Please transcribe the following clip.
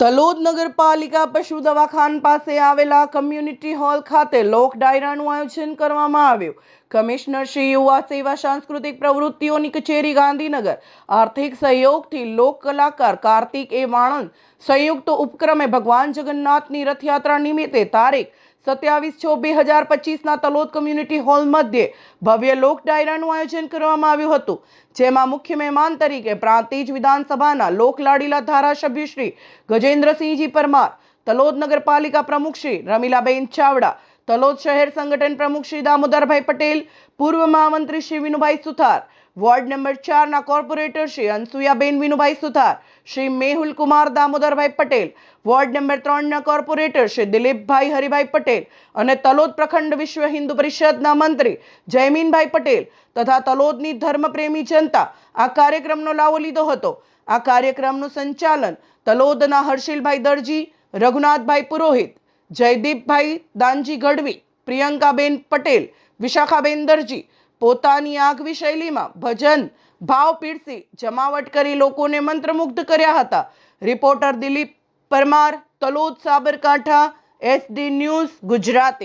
તલોદ નગરપાલિકા પશુ દવાખાન પાસે આવેલા કમ્યુનિટી હોલ ખાતે લોક ડાયરાનું આયોજન કરવામાં આવ્યું. કમિશનર શ્રી યુવા સેવા સાંસ્કૃતિક પ્રવૃત્તિઓની કચેરી ગાંધીનગર. આર્થિક સહયોગથી લોક કલાકાર કાર્તિક એ વાણંદ સંયુક્ત ઉપક્રમે ભગવાન જગન્નાથની રથયાત્રા નિમિત્તે તારીખ સત્યાવીસ છ બે હજાર પચીસના તલોદ કમ્યુનિટી હોલ મધ્યે ભવ્ય લોક ડાયરાનું આયોજન કરવામાં આવ્યું હતું, જેમાં મુખ્ય મહેમાન તરીકે પ્રાંતિજ વિધાનસભાના લોકલાડીલા ધારાસભ્ય શ્રી ગજેન્દ્રસિંહજી પરમાર, તલોદ નગરપાલિકા પ્રમુખ શ્રી રમીલાબેન ચાવડા, તલોદ શહેર સંગઠન પ્રમુખ શ્રી દામોદરભાઈ પટેલ, પૂર્વ મહામંત્રી શ્રી વિનુભાઈ સુથાર વોર્ડ નંબર ચારના corporator Shri Anasuyaben Vinubhai Suthar, Shri Mehul Kumar Damodarbhai Patel, ward number ત્રણના કોર્પોરેટર શ્રી દિલીપભાઈ હરિભાઈ પટેલ અને તલોદ પ્રખંડ વિશ્વ હિન્દુ પરિષદના મંત્રી જયમીનભાઈ પટેલ તથા તલોદની ધર્મપ્રેમી જનતા આ કાર્યક્રમનો લાવો લીધો હતો. આ કાર્યક્રમનું સંચાલન તલોદના હર્ષિલભાઈ દરજી, રઘુનાથભાઈ પુરોહિત, જયદીપભાઈ દાનજી ગઢવી, પ્રિયંકાબેન પટેલ, વિશાખાબેન દરજી પોતાની આગવી શૈલીમાં ભજન, ભાવ પીરસી, જમાવટ કરી લોકોને મંત્રમુગ્ધ કર્યા હતા. Reporter Dilip Parmar, Talod Sabarkantha, SD news, Gujarati.